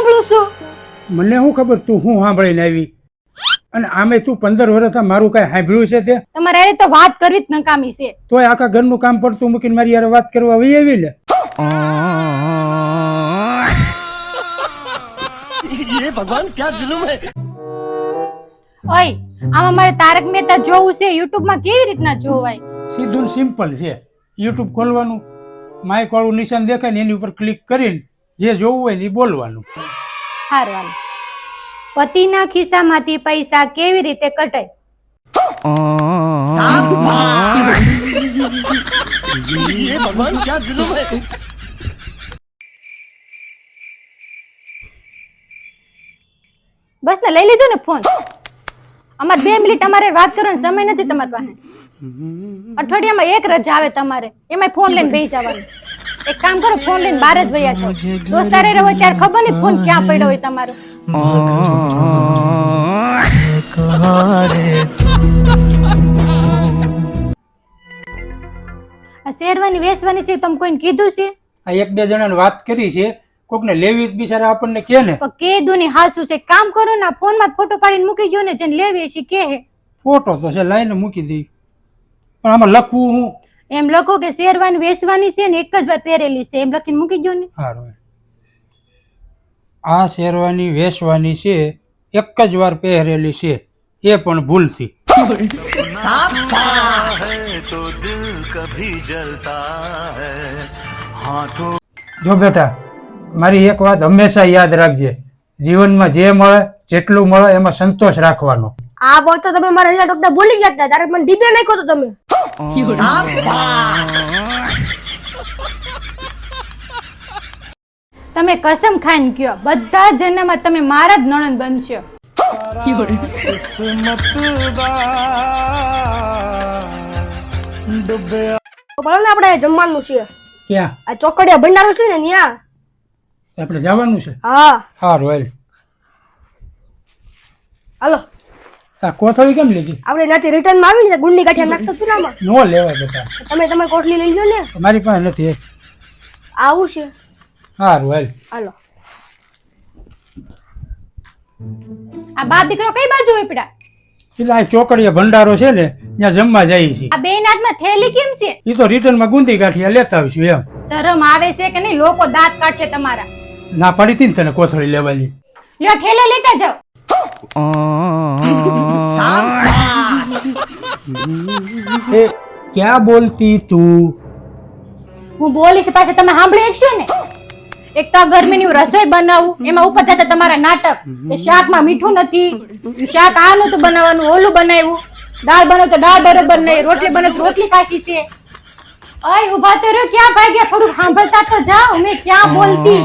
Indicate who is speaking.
Speaker 1: સાંભળું છું.
Speaker 2: મને શું ખબર તું શું સાંભળીને આવી? અને આમે તું પંદર વર્ષ મારું કઈ સાંભળ્યું છે તે?
Speaker 1: તમારે તો વાત કરવી જ નકામી છે.
Speaker 2: તોય આખા ઘરનું કામ પડતું મૂકીને મારી યાર વાત કરવા આવી આવી ને
Speaker 1: ઓય આમાં મારે તારક મહેતા જોવું છે યુટ્યુબમાં કેવી રીતના જોવાય?
Speaker 2: સીધું સિમ્પલ છે. યુટ્યુબ ખોલવાનું માઇક વાળું નિશાન દેખાય ને એની ઉપર ક્લિક કરીને જે જોવું હોય ને બોલવાનું.
Speaker 1: હારવાનું પતિના ખિસ્સામાંથી પૈસા કેવી રીતે કટાય બસ ને લઈ લીધો ને ફોન. અમારે બે મિનિટ અમારે વાત કરવાનો સમય નથી તમારી પાસે. અઠવાડિયામાં એક રજા આવે તમારે. એમાં ફોન લઈને બેસી જવાનું. એક કામ કરો ફોન લઈને બહાર જ વયા છો દોસ્તારે હોય ત્યારે ખબર નહીં ફોન ક્યાં પડ્યો હોય તમારો. આ શેરવાની વેચવાની છે તમે કોઈને કીધું છે?
Speaker 2: આ એક બે જણાને વાત કરી છે. કોકને લેવી બિચારા આપણને કે ને?
Speaker 1: કે કીધું ની હાસુ છે. કામ કરો ને ફોનમાં ફોટો પાડીને મૂકી ગયો ને જેને લેવી છે કે
Speaker 2: ફોટો તો છે લાઈને મૂકી દઈ પણ આમાં લખવું હું?
Speaker 1: એમ લખો કે શેરવાની વેસવાની છે ને એક જ વાર પહેરેલી છે. એમ લખીને મૂકી દો ને.
Speaker 2: સારું આ શેરવાની વેસવાની છે, એક જ વાર પહેરેલી છે. એ પણ ભૂલથી. જો બેટા, મારી એક વાત હંમેશા યાદ રાખજે. જીવનમાં જે મળે, જેટલું મળે, એમાં સંતોષ રાખવાનો.
Speaker 3: આ બોલ તો તમે મારા રિઝલ્ટ ડોક્ટર બોલી ગયા હતા. ત્યારે મને ડીબે નાખ્યો તો તમે.
Speaker 1: તમે કસમ ખાન કયો બધા જન્મમાં તમે મારા જ નણંદ બનશો.
Speaker 3: બોલો ને આપણે જમવાનું છે.
Speaker 2: ક્યાં?
Speaker 3: આ ચોકડિયા ભંડારો છે ને ત્યાં.
Speaker 2: આપણે જવાનું છે?
Speaker 3: હા.
Speaker 2: હા રોયલ
Speaker 3: હાલો.
Speaker 2: આ કોથળી કેમ લીધી?
Speaker 3: આપણે નાથી રિટર્નમાં આવી ને ગુંડી કાઠિયા નાખતો હતું ને
Speaker 2: નો લેવા બેટા
Speaker 3: તમે તમારી કોથળી લઈ લો ને.
Speaker 2: મારી પાસે નથી
Speaker 3: આવું છે.
Speaker 2: સારું હાલ.
Speaker 3: હાલો.
Speaker 1: આ બાપ દીકરો કઈ બાજુ ઉપડ્યા?
Speaker 2: એટલે આ ચોકડીએ ભંડારો છે ને ત્યાં જમવા જઈએ છીએ
Speaker 1: આ બેન હાથમાં થેલી કેમ છે?
Speaker 2: એ તો રિટર્નમાં ગુંદી કાઠિયા લેતા આવીશું એમ.
Speaker 1: શરમ આવે છે કે નહીં? લોકો દાંત કાઢશે તમારા.
Speaker 2: ના પડી હતી ને તને કોથળી લેવાની.
Speaker 1: લ્યો ઠેલે લેતા જાઓ.
Speaker 2: એ ક્યાં બોલતી તું?
Speaker 1: હું બોલીશ પાછા તમે સાંભળી શકશો ને? એક તો ગરમીની રસોઈ બનાવું એમાં ઉપર જતા તમારા નાટક. કે શાકમાં મીઠું નથી. શાક આ નતું બનાવવાનું ઓલું બનાવ્યું. દાળ બનો તો દાળ બરોબર નહીં રોટલી બનો તો રોટલી કાશી છે. અય ઊભા તો રહ્યો ક્યાં ભાગ્યા? થોડું સાંભળતા તો જાઓ મેં ક્યાં બોલતી?